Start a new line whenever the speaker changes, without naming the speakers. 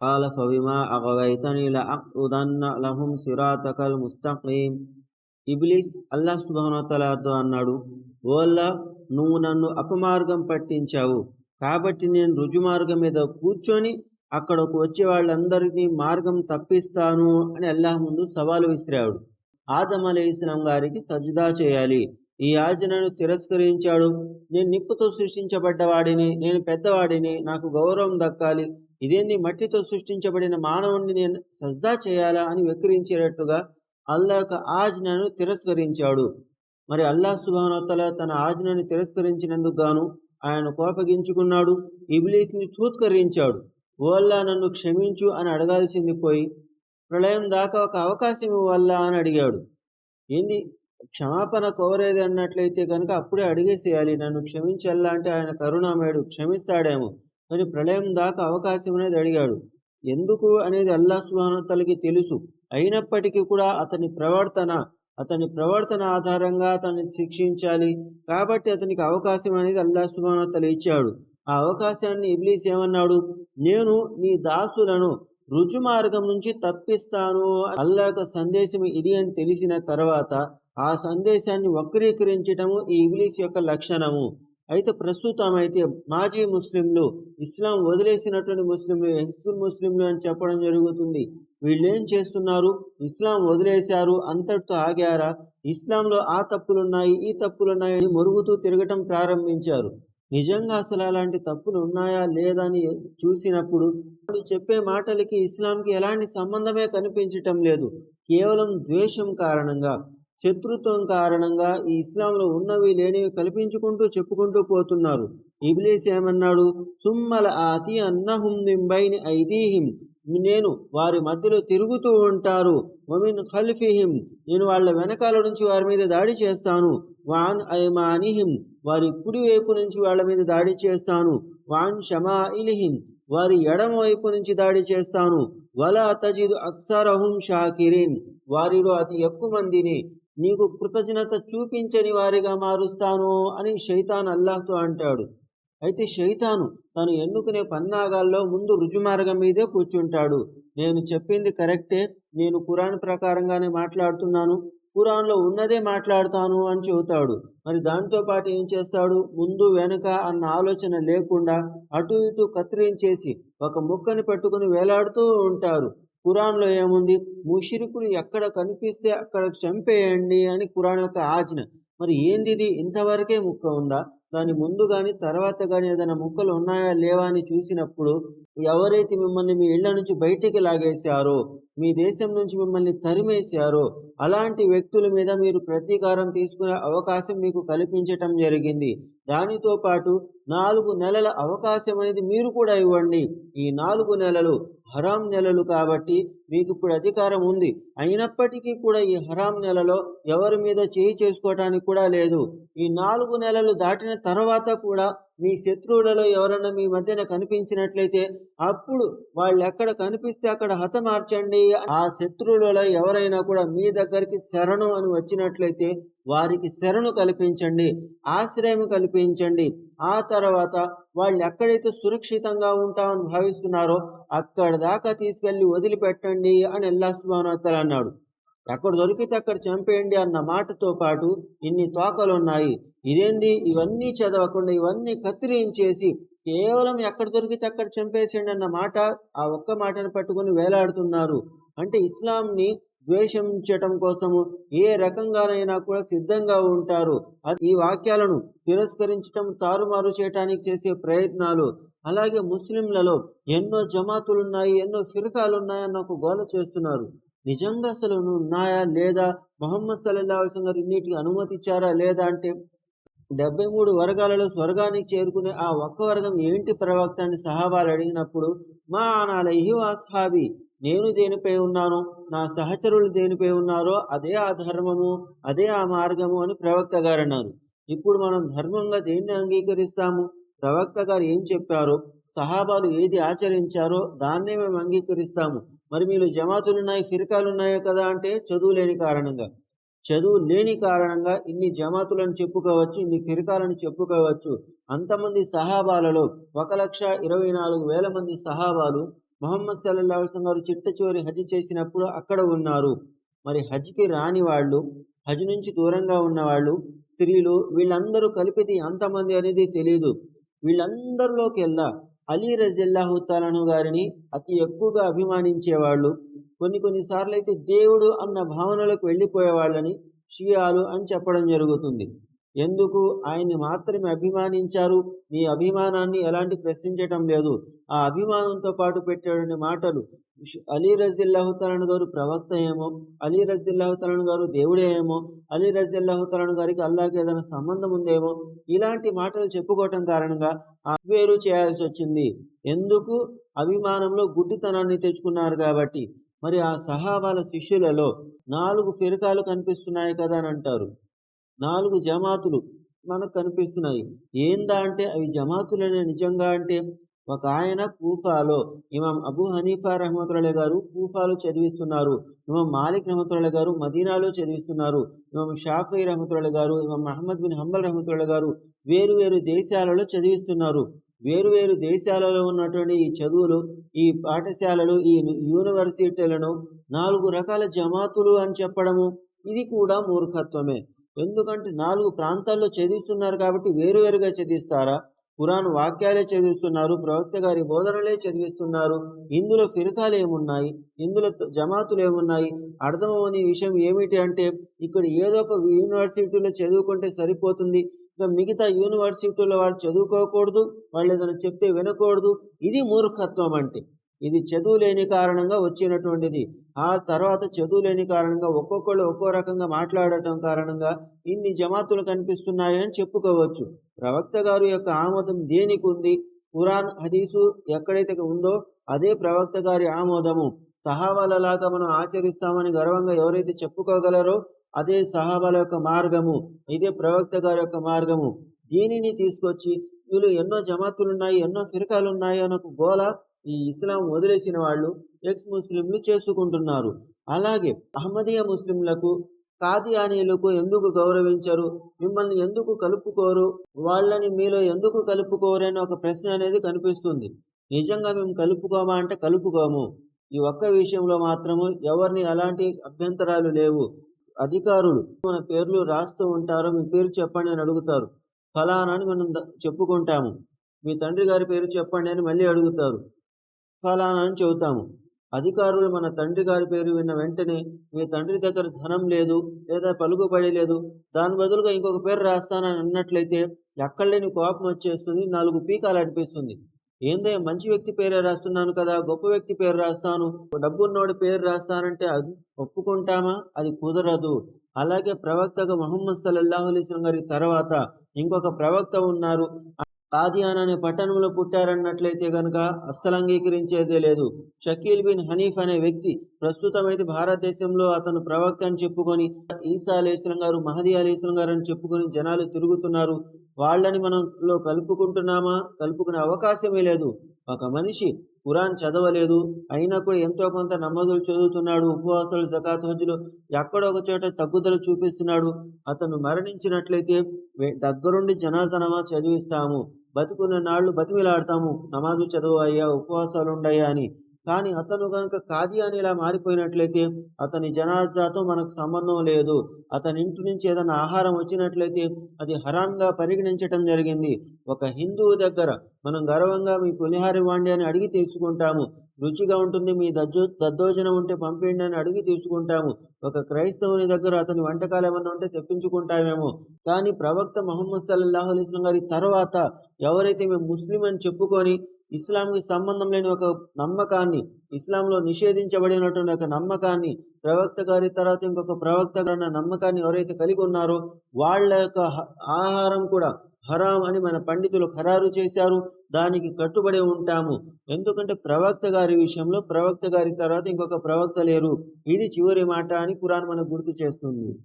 قال فبما أغويتني لأقعدن لهم صراطك المستقيم ఇబ్లీస్ అల్లాహ్ సుబానతలాతో అన్నాడు ఓల్లా నువ్వు నన్ను అపమార్గం పట్టించావు కాబట్టి నేను రుజుమార్గం మీద కూర్చొని అక్కడకు వచ్చే వాళ్ళందరినీ మార్గం తప్పిస్తాను అని అల్లాహ్ ముందు సవాలు విసిరాడు ఆదం అలీ ఇస్లాం గారికి సజ్దా చేయాలి ఈ ఆజ్ఞను తిరస్కరించాడు నేను నిప్పుతో సృష్టించబడ్డవాడిని నేను పెద్దవాడిని నాకు గౌరవం దక్కాలి ఇదేంది? మట్టితో సృష్టించబడిన మానవుడిని నేను సజ్దా చేయాలా అని వెక్కిరించేటట్టుగా అల్లా యొక్క ఆజ్ఞను తిరస్కరించాడు. మరి అల్లా సుబానోత్తల తన ఆజ్ఞను తిరస్కరించినందుకు గాను ఆయన కోపగించుకున్నాడు. ఇబ్లీస్ని తూత్కరించాడు. ఓ అల్లా నన్ను క్షమించు అని అడగాల్సింది పోయి ప్రళయం దాకా ఒక అవకాశం ఇవ్వాలా అని అడిగాడు. ఏంది? క్షమాపణ కోరేది అన్నట్లయితే కనుక అప్పుడే అడిగేసేయాలి. నన్ను క్షమించల్లా అంటే ఆయన కరుణామయుడు. క్షమిస్తాడేమో. కానీ ప్రళయం దాకా అవకాశం అనేది అడిగాడు. ఎందుకు అనేది అల్లా సుహానతలకి తెలుసు. అయినప్పటికీ కూడా అతని ప్రవర్తన అతని ప్రవర్తన ఆధారంగా అతన్ని శిక్షించాలి. కాబట్టి అతనికి అవకాశం అనేది అల్లా సుహానతలు ఇచ్చాడు. ఆ అవకాశాన్ని ఇబ్లీస్ ఏమన్నాడు? నేను నీ దాసులను రుజుమార్గం నుంచి తప్పిస్తాను. అల్లాక సందేశం ఇది అని తెలిసిన తర్వాత ఆ సందేశాన్ని వక్రీకరించటము ఈ ఇబ్లీస్ యొక్క లక్షణము. అయితే ప్రస్తుతం అయితే మాజీ ముస్లింలు ఇస్లాం వదిలేసినటువంటి ముస్లింలు హిస్బుల్ ముస్లింలు అని చెప్పడం జరుగుతుంది. వీళ్ళు ఏం చేస్తున్నారు? ఇస్లాం వదిలేశారు అంతటితో ఆగారా? ఇస్లాంలో ఆ తప్పులున్నాయి ఈ తప్పులున్నాయి అని మొరుగుతూ తిరగటం ప్రారంభించారు. నిజంగా అసలు అలాంటి తప్పులు ఉన్నాయా లేదా అని చూసినప్పుడు వాళ్ళు చెప్పే మాటలకి ఇస్లాంకి ఎలాంటి సంబంధమే కనిపించటం లేదు. కేవలం ద్వేషం కారణంగా శత్రుత్వం కారణంగా ఈ ఇస్లాంలో ఉన్నవి లేనివి కల్పించుకుంటూ చెప్పుకుంటూ పోతున్నారు. ఇబ్లీస్ ఏమన్నాడు? సుమ్మల ఆతి అన్నహుం నింబైని ఐదీహిం. నేను వారి మధ్యలో తిరుగుతూ ఉంటారు. మమిన్ ఖల్ఫిహిం. నేను వాళ్ళ వెనకాల నుంచి వారి మీద దాడి చేస్తాను. వాన్ ఐమానిహిం. వారి కుడి వైపు నుంచి వాళ్ళ మీద దాడి చేస్తాను. వాన్ షమాయిలిహిం. వారి ఎడమ వైపు నుంచి దాడి చేస్తాను. వలా తజిదు అక్సరహుం షాకిరిన్. వారిలో అతి ఎక్కువ మందిని నీకు కృతజ్ఞత చూపించని వారిగా మారుస్తాను అని శైతాన్ అల్లాహ్తో అంటాడు. అయితే శైతాను తను ఎన్నుకునే పన్నాగాల్లో ముందు రుజుమార్గం మీదే కూర్చుంటాడు. నేను చెప్పింది కరెక్టే నేను కురాన్ ప్రకారంగానే మాట్లాడుతున్నాను కురాన్లో ఉన్నదే మాట్లాడతాను అని చెబుతాడు. మరి దాంతో పాటు ఏం చేస్తాడు? ముందు వెనుక అన్న ఆలోచన లేకుండా అటు ఇటు కత్తిరించేసి ఒక ముక్కని పట్టుకుని వేలాడుతూ ఉంటారు. ఖురాన్లో ఏముంది? ముషిరికులు ఎక్కడ కనిపిస్తే అక్కడ చంపేయండి అని కురాన్ యొక్క ఆజ్ఞ. మరి ఏంది ఇది? ఇంతవరకే ముక్క ఉందా? దాని ముందు కానీ తర్వాత కానీ ఏదైనా ముక్కలు ఉన్నాయా లేవా అని చూసినప్పుడు ఎవరైతే మిమ్మల్ని మీ ఇళ్ళ నుంచి బయటికి లాగేశారో మీ దేశం నుంచి మిమ్మల్ని తరిమేశారో అలాంటి వ్యక్తుల మీద మీరు ప్రతీకారం తీసుకునే అవకాశం మీకు కల్పించటం జరిగింది. దానితో పాటు నాలుగు నెలల అవకాశం అనేది మీరు కూడా ఇవ్వండి. ఈ నాలుగు నెలలు హరాం నెలలు కాబట్టి మీకు ఇప్పుడు అధికారం ఉంది. అయినప్పటికీ కూడా ఈ హరాం నెలలో ఎవరి మీద చేయి చేసుకోవటానికి కూడా లేదు. ఈ నాలుగు నెలలు దాటిన తర్వాత కూడా మీ శత్రువులలో ఎవరన్నా మీ మధ్యన కనిపించినట్లయితే అప్పుడు వాళ్ళు ఎక్కడ కనిపిస్తే అక్కడ హతమార్చండి. ఆ శత్రువులలో ఎవరైనా కూడా మీ దగ్గరికి శరణు అని వచ్చినట్లయితే వారికి శరణు కల్పించండి ఆశ్రయం కల్పించండి. ఆ తర్వాత వాళ్ళు ఎక్కడైతే సురక్షితంగా ఉంటామని భావిస్తున్నారో అక్కడ దాకా తీసుకెళ్ళి వదిలిపెట్టండి అని అల్లాహ్ అన్నాడు. ఎక్కడ దొరికితే అక్కడ చంపేయండి అన్న మాటతో పాటు ఇన్ని తోకలు ఉన్నాయి ఇదేంది? ఇవన్నీ చదవకుండా ఇవన్నీ కత్తిరించేసి కేవలం ఎక్కడ దొరికితే అక్కడ చంపేసేయండి అన్న మాట ఆ ఒక్క మాటను పట్టుకుని వేలాడుతున్నారు. అంటే ఇస్లాంని ద్వేషించటం కోసము ఏ రకంగానైనా కూడా సిద్ధంగా ఉంటారు. ఈ వాక్యాలను తిరస్కరించటం తారుమారు చేయటానికి చేసే ప్రయత్నాలు. అలాగే ముస్లింలలో ఎన్నో జమాతులున్నాయి ఎన్నో ఫిరకాలున్నాయని ఒక గోల చేస్తున్నారు. నిజంగా అసలు ఉన్నాయా లేదా? మొహమ్మద్ సల్లల్లా గారు ఇన్నిటికి అనుమతిచ్చారా లేదా అంటే డెబ్బై మూడు వర్గాలలో స్వర్గానికి చేరుకునే ఆ ఒక్క వర్గం ఏంటి ప్రవక్త అని సహాబాలు అడిగినప్పుడు మా అనాలహి వాస్హాబి నేను దేనిపై ఉన్నాను? నా సహచరులు దేనిపై ఉన్నారో? అదే ఆ ధర్మము అదే ఆ మార్గము అని ప్రవక్త గారు అన్నారు. ఇప్పుడు మనం ధర్మంగా దేన్ని అంగీకరిస్తాము? ప్రవక్త గారు ఏం చెప్పారో? సహాబాలు ఏది ఆచరించారో దాన్నే మేము అంగీకరిస్తాము. మరి మీరు జమాతులున్నాయి ఫిర్కాలు ఉన్నాయో కదా అంటే చదువు లేని కారణంగా. చదువు లేని కారణంగా ఇన్ని జమాతులను చెప్పుకోవచ్చు ఇన్ని ఫిర్కాలను చెప్పుకోవచ్చు. అంతమంది సహాబాలలో ఒక లక్ష ఇరవై నాలుగు వేల మంది సహాబాలు మొహమ్మద్ సల్లల్లా గారు చిట్ట చివరి హజ్ చేసినప్పుడు అక్కడ ఉన్నారు. మరి హజ్కి రాని వాళ్ళు హజ్ నుంచి దూరంగా ఉన్నవాళ్ళు స్త్రీలు వీళ్ళందరూ కలిపితే ఎంతమంది అనేది తెలియదు వీళ్ళందరిలోకెల్లా అలీ రజిల్లాహు తాలను గారిని అతి ఎక్కువగా అభిమానించేవాళ్ళు. కొన్ని కొన్నిసార్లు అయితే దేవుడు అన్న భావనలకు వెళ్ళిపోయేవాళ్ళని షియాలు అని చెప్పడం జరుగుతుంది. ఎందుకు? ఆయన్ని మాత్రమే అభిమానించారు. నీ అభిమానాన్ని ఎలాంటి ప్రశ్నించటం లేదు. ఆ అభిమానంతో పాటు పెట్టేటువంటి మాటలు అలీ రజిల్లాహుతలను గారు ప్రవక్త ఏమో అలీ రజిల్లాహుతలను గారు దేవుడే ఏమో అలీ రజిల్లాహుతలను గారికి అల్లాకి ఏదైనా సంబంధం ఉందేమో ఇలాంటి మాటలు చెప్పుకోవటం కారణంగా వేరు చేయాల్సి వచ్చింది. ఎందుకు? అభిమానంలో గుడ్డితనాన్ని తెచ్చుకున్నారు కాబట్టి. మరి ఆ సహాబాల శిష్యులలో నాలుగు ఫిరకాలు కనిపిస్తున్నాయి కదా అని అంటారు. నాలుగు జమాతులు మనకు కనిపిస్తున్నాయి. ఏందా అంటే అవి జమాతులనే నిజంగా అంటే ఒక ఆయన కూఫాలో. ఇమాం అబూ హనీఫా రహమతుల్లా గారు కూఫాలో చదివిస్తున్నారు. ఇమాం మాలిక్ రహమతుల్లా గారు మదీనాలో చదివిస్తున్నారు. ఇమాం షాఫీ రహమతుల్లా గారు ఇమాం మహమ్మద్ బిన్ హంబల్ రహమతుల్లా గారు వేరు వేరు దేశాలలో చదివిస్తున్నారు. వేరు వేరు దేశాలలో ఉన్నటువంటి ఈ చదువులు ఈ పాఠశాలలు ఈ యూనివర్సిటీలను నాలుగు రకాల జమాతులు అని చెప్పడము ఇది కూడా మూర్ఖత్వమే. ఎందుకంటే నాలుగు ప్రాంతాల్లో చదివిస్తున్నారు కాబట్టి వేరువేరుగా చదివిస్తారా? పురాణ వాక్యాలే చదివిస్తున్నారు ప్రవక్త గారి బోధనలే చదివిస్తున్నారు. ఇందులో ఫిరకాలు ఏమున్నాయి? ఇందులో జమాతులు ఏమున్నాయి? అర్థమవని విషయం ఏమిటి అంటే ఇక్కడ ఏదో ఒక యూనివర్సిటీలో చదువుకుంటే సరిపోతుంది. ఇంకా మిగతా యూనివర్సిటీలో వాళ్ళు చదువుకోకూడదు వాళ్ళు ఏదైనా చెప్తే వినకూడదు. ఇది మూర్ఖత్వం అంటే. ఇది చదువు లేని కారణంగా వచ్చినటువంటిది. ఆ తర్వాత చదువు లేని కారణంగా ఒక్కొక్కళ్ళు ఒక్కో రకంగా మాట్లాడటం కారణంగా ఇన్ని జమాతులు కనిపిస్తున్నాయని చెప్పుకోవచ్చు. ప్రవక్త గారు యొక్క ఆమోదం దేనికి ఉంది? ఖురాన్ హదీసు ఎక్కడైతే ఉందో అదే ప్రవక్త గారి ఆమోదము. సహాబాలలాగా మనం ఆచరిస్తామని గర్వంగా ఎవరైతే చెప్పుకోగలరో అదే సహాబాల యొక్క మార్గము. ఇదే ప్రవక్త గారి యొక్క మార్గము. దీనిని తీసుకొచ్చి వీళ్ళు ఎన్నో జమాతులు ఉన్నాయి ఎన్నో ఫిరకాలు ఉన్నాయి అని ఒక గోల ఈ ఇస్లాం వదిలేసిన వాళ్ళు ఎక్స్ ముస్లింలు చేసుకుంటున్నారు. అలాగే అహ్మదీయ ముస్లింలకు కాదియానీలకు ఎందుకు గౌరవించరు? మిమ్మల్ని ఎందుకు కలుపుకోరు? వాళ్ళని మీలో ఎందుకు కలుపుకోరు అనే ఒక ప్రశ్న అనేది కనిపిస్తుంది. నిజంగా మేము కలుపుకోమా అంటే కలుపుకోము. ఈ ఒక్క విషయంలో మాత్రము ఎవరిని అలాంటి అభ్యంతరాలు లేవు. అధికారులు మన పేర్లు రాస్తూ ఉంటారు. మీ పేరు చెప్పండి అని అడుగుతారు. ఫలానా అని మనం చెప్పుకుంటాము. మీ తండ్రి గారి పేరు చెప్పండి అని మళ్ళీ అడుగుతారు. ఫలానా అని చెబుతాము. అధికారులు మన తండ్రి గారి పేరు విన్న వెంటనే మీ తండ్రి దగ్గర ధనం లేదు లేదా పలుకుబడి లేదు దాని బదులుగా ఇంకొక పేరు రాస్తానని అన్నట్లయితే ఎక్కడలేని కోపం వచ్చేస్తుంది నాలుగు పీకాలు అనిపిస్తుంది. ఏందో మంచి వ్యక్తి పేరే రాస్తున్నాను కదా గొప్ప వ్యక్తి పేరు రాస్తాను డబ్బున్నోడి పేరు రాస్తానంటే అది ఒప్పుకుంటామా? అది కుదరదు. అలాగే ప్రవక్తగా మహమ్మద్ సల్లల్లాహు అలీస్లం గారి తర్వాత ఇంకొక ప్రవక్త ఉన్నారు. కాదియాన్ అనే పట్టణంలో పుట్టారన్నట్లయితే గనక అస్సలు అంగీకరించేదే లేదు. షకీల్ బిన్ హనీఫ్ అనే వ్యక్తి ప్రస్తుతం అయితే భారతదేశంలో అతను ప్రవక్త అని చెప్పుకొని ఈసా అలీస్లం గారు మహదీ అలీస్లం గారు అని చెప్పుకొని జనాలు తిరుగుతున్నారు. వాళ్ళని మనంలో కలుపుకుంటున్నామా? కలుపుకునే అవకాశమే లేదు. ఒక మనిషి ఖురాన్ చదవలేదు. అయినా కూడా ఎంతో కొంత నమ్మదులు చదువుతున్నాడు. ఉపవాసాలు జకాత్ హజ్జులు ఎక్కడొక చోట తగ్గుదల చూపిస్తున్నాడు. అతను మరణించినట్లయితే దగ్గరుండి జనార్దనమా చదివిస్తాము. బతుకున్న నాళ్ళు బతిమిలాడతాము. నమాజు చదువు అయ్యా ఉపవాసాలు ఉండయా అని. కానీ అతను కనుక కాదియాని ఇలా మారిపోయినట్లయితే అతని జనాజాతో మనకు సంబంధం లేదు. అతని ఇంటి నుంచి ఏదైనా ఆహారం వచ్చినట్లయితే అది హరాంగా పరిగణించటం జరిగింది. ఒక హిందువు దగ్గర మనం గర్వంగా మీ పులిహారి వాండి అని అడిగి తీసుకుంటాము రుచిగా ఉంటుంది. మీ దజ్జో దద్దోజనం ఉంటే పంపిండి అని అడిగి తీసుకుంటాము. ఒక క్రైస్తవుని దగ్గర అతని వంటకాలు ఏమన్నా ఉంటే తెప్పించుకుంటామేమో. కానీ ప్రవక్త మహమ్మద్ సల్లాహు అలీస్లం గారి తర్వాత ఎవరైతే మేము ముస్లిం అని చెప్పుకొని ఇస్లాంకి సంబంధం లేని ఒక నమ్మకాన్ని ఇస్లాంలో నిషేధించబడినటువంటి ఒక నమ్మకాన్ని ప్రవక్త గారి తర్వాత ఇంకొక ప్రవక్త గారి నమ్మకాన్ని ఎవరైతే కలిగి ఉన్నారో వాళ్ళ యొక్క ఆహారం కూడా హరాం అని మన పండితులు ఖరారు చేశారు దానికి కట్టుబడి ఉంటాము. ఎందుకంటే ప్రవక్త గారి విషయంలో ప్రవక్త గారి తర్వాత ఇంకొక ప్రవక్త లేరు. ఇది చివరి మాట అని కురాన్ మనకు గుర్తు చేస్తుంది.